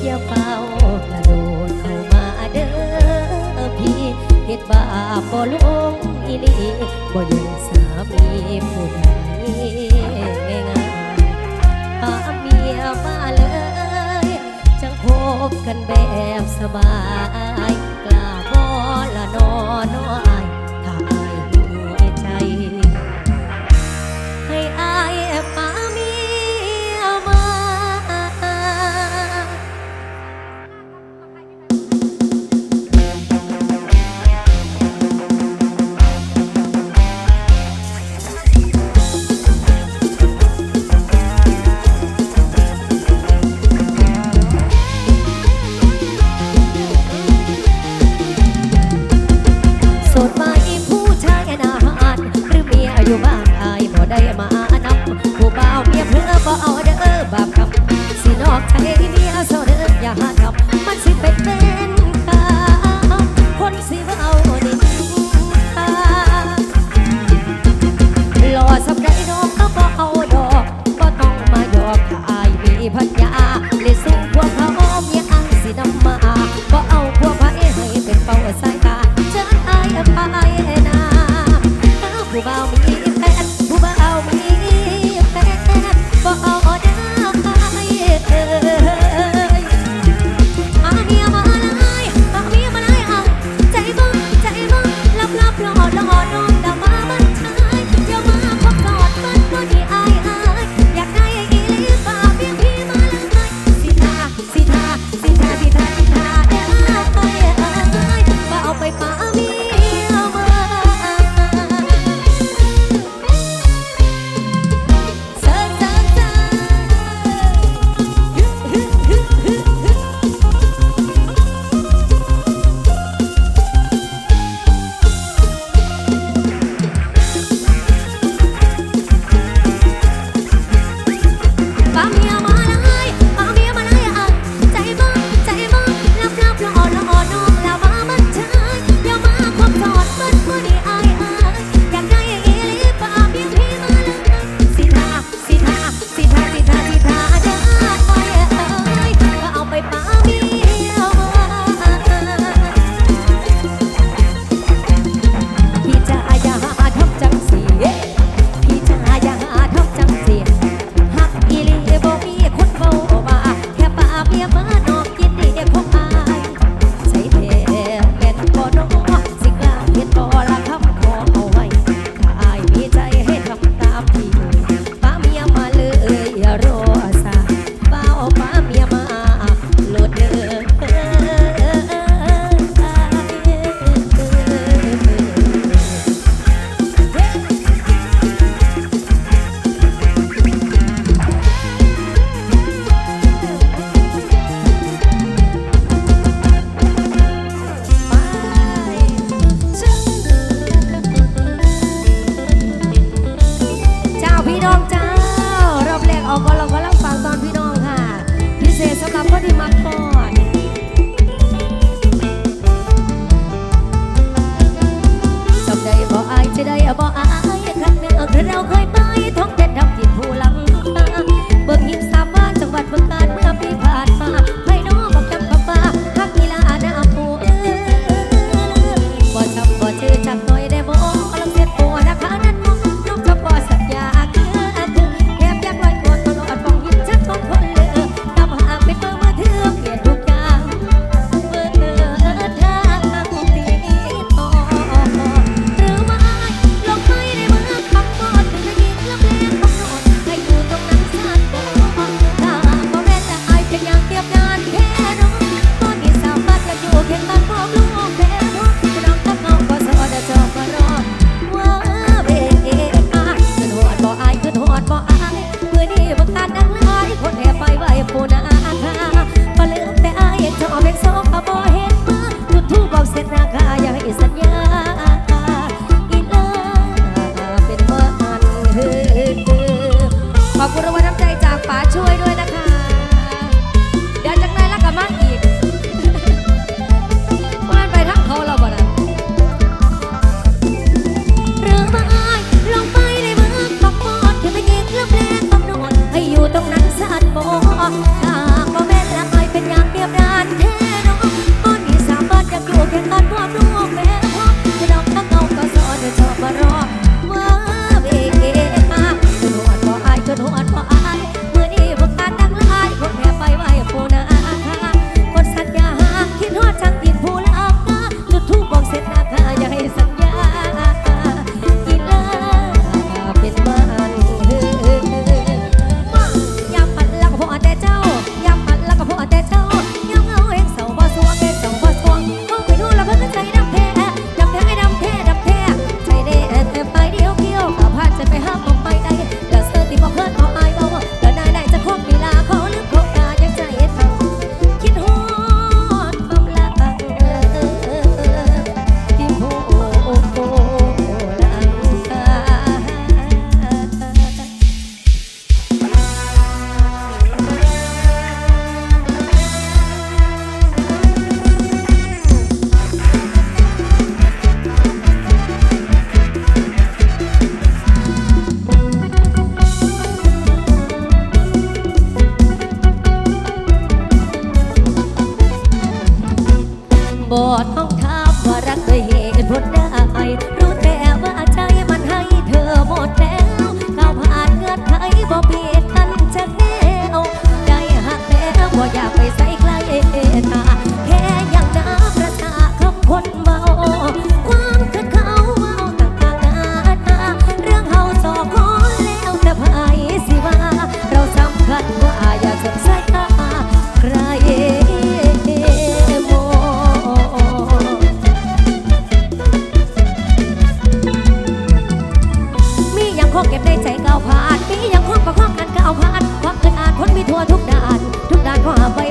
อย่าเฝ้ากะโดนเข้ามาเด้อพี่เฮ็ดบาปบ่ลงอีหลีบ่ยันสามีผู้ใดไม่งามปาเมียมาเลยจังพบกันแบบสบายกล้าบ่ละนอนนอน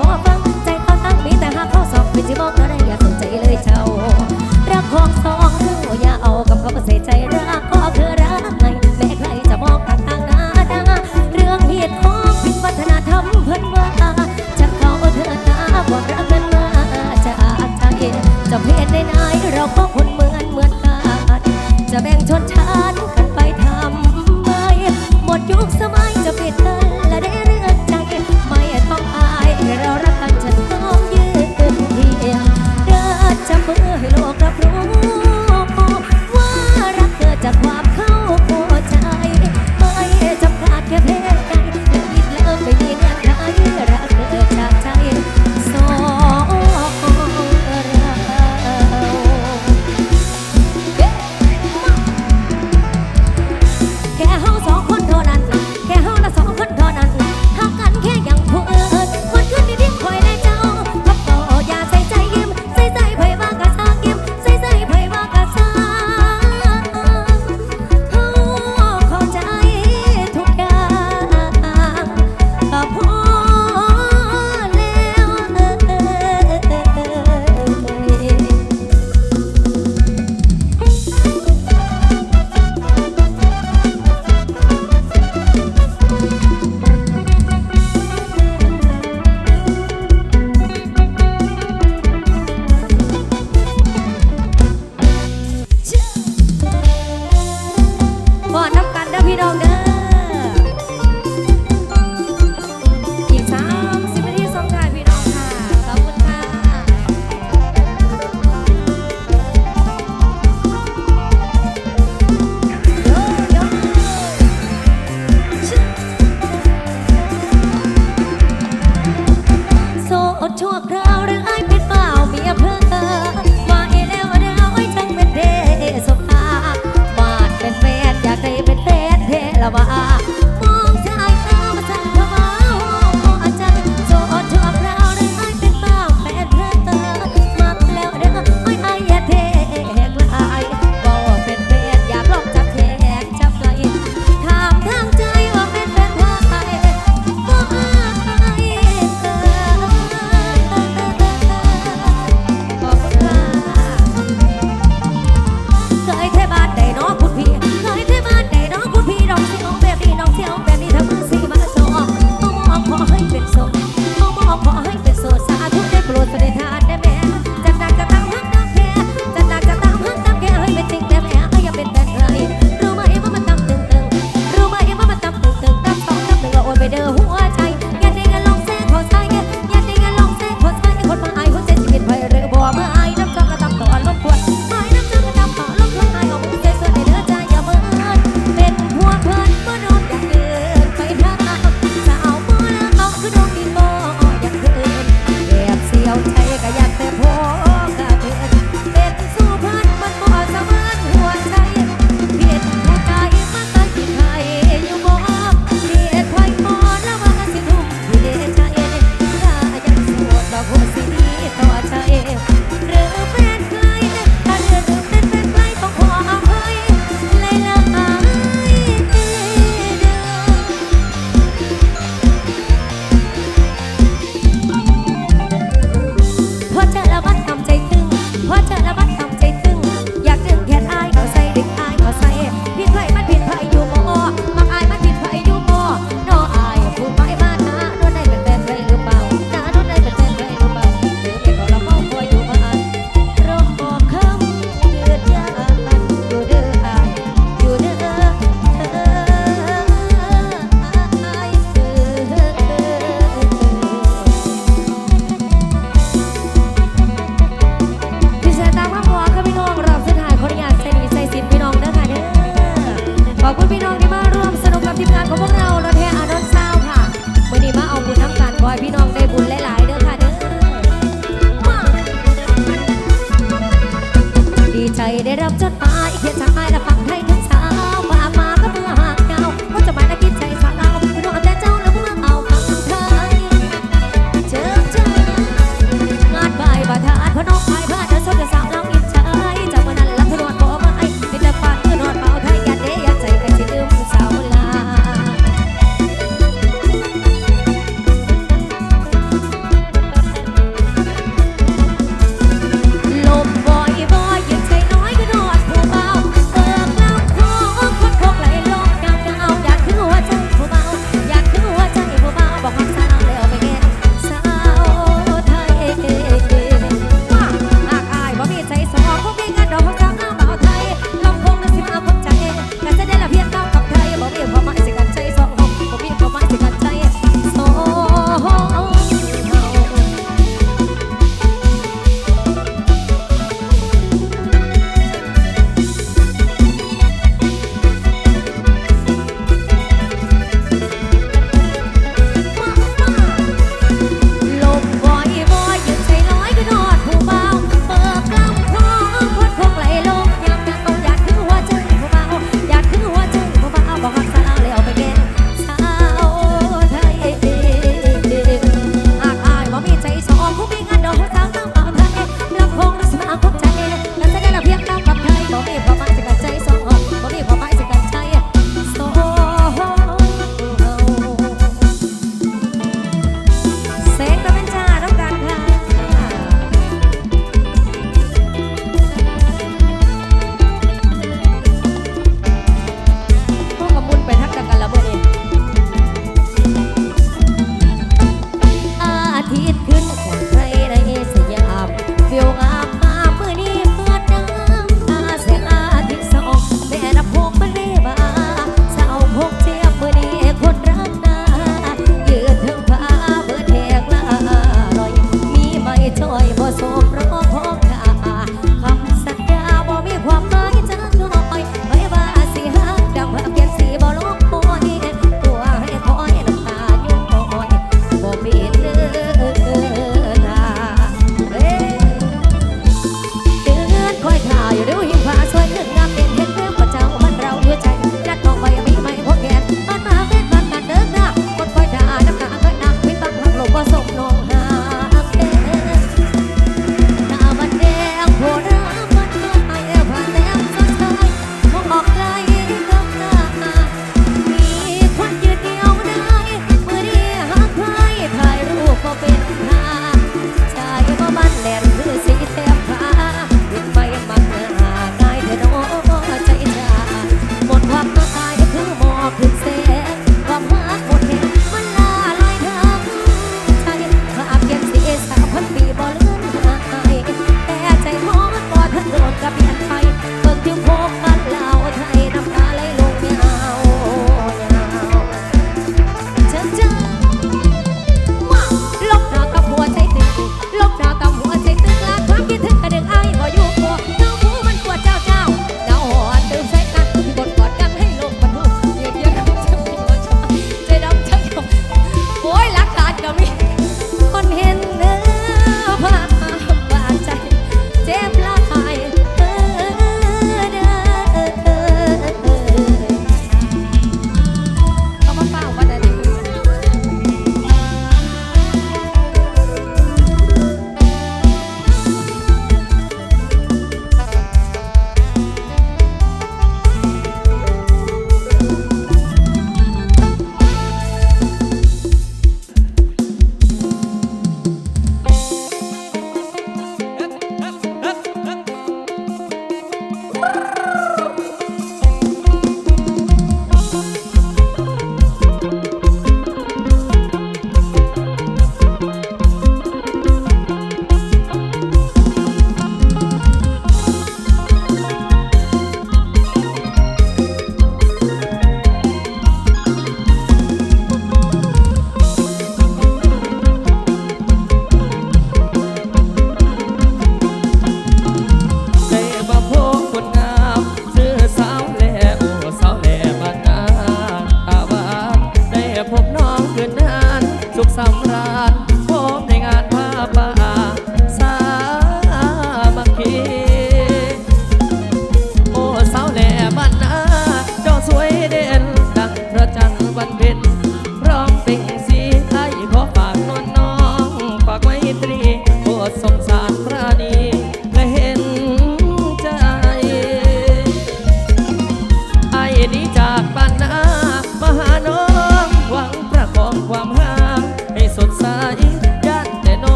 บ่ฟังใจเขาตั้งมีแต่หาเขาสอบเป็นจีบอกเธอได้อย่าสนใจเลยเจ้ารักของสองคืออย่าเอากับเขาเสียใจรักก็คือรักไงแม้ใครจะมองต่างหน้าดาเรื่องเหตุของผิดวัฒนธรรมเพิ่นว่าฉันเขาเธอตาบอกรักกันมาจะอาจใจจะเพศในนายเราก็คนเหมือนเหมือนกันจะแบ่งชน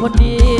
คนดี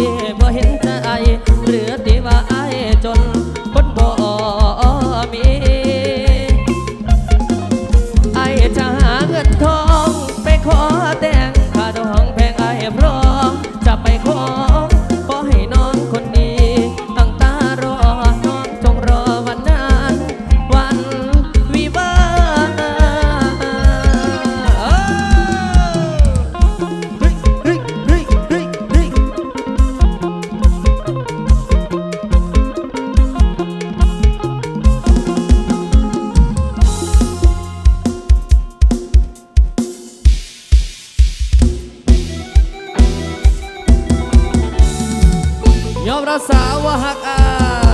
abraçar o arracar.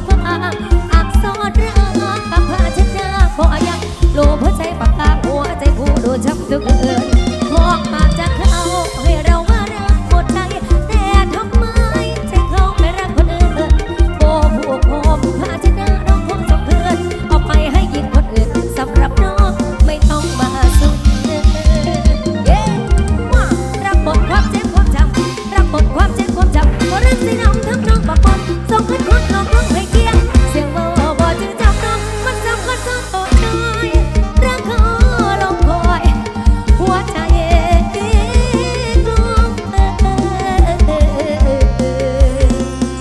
Papa.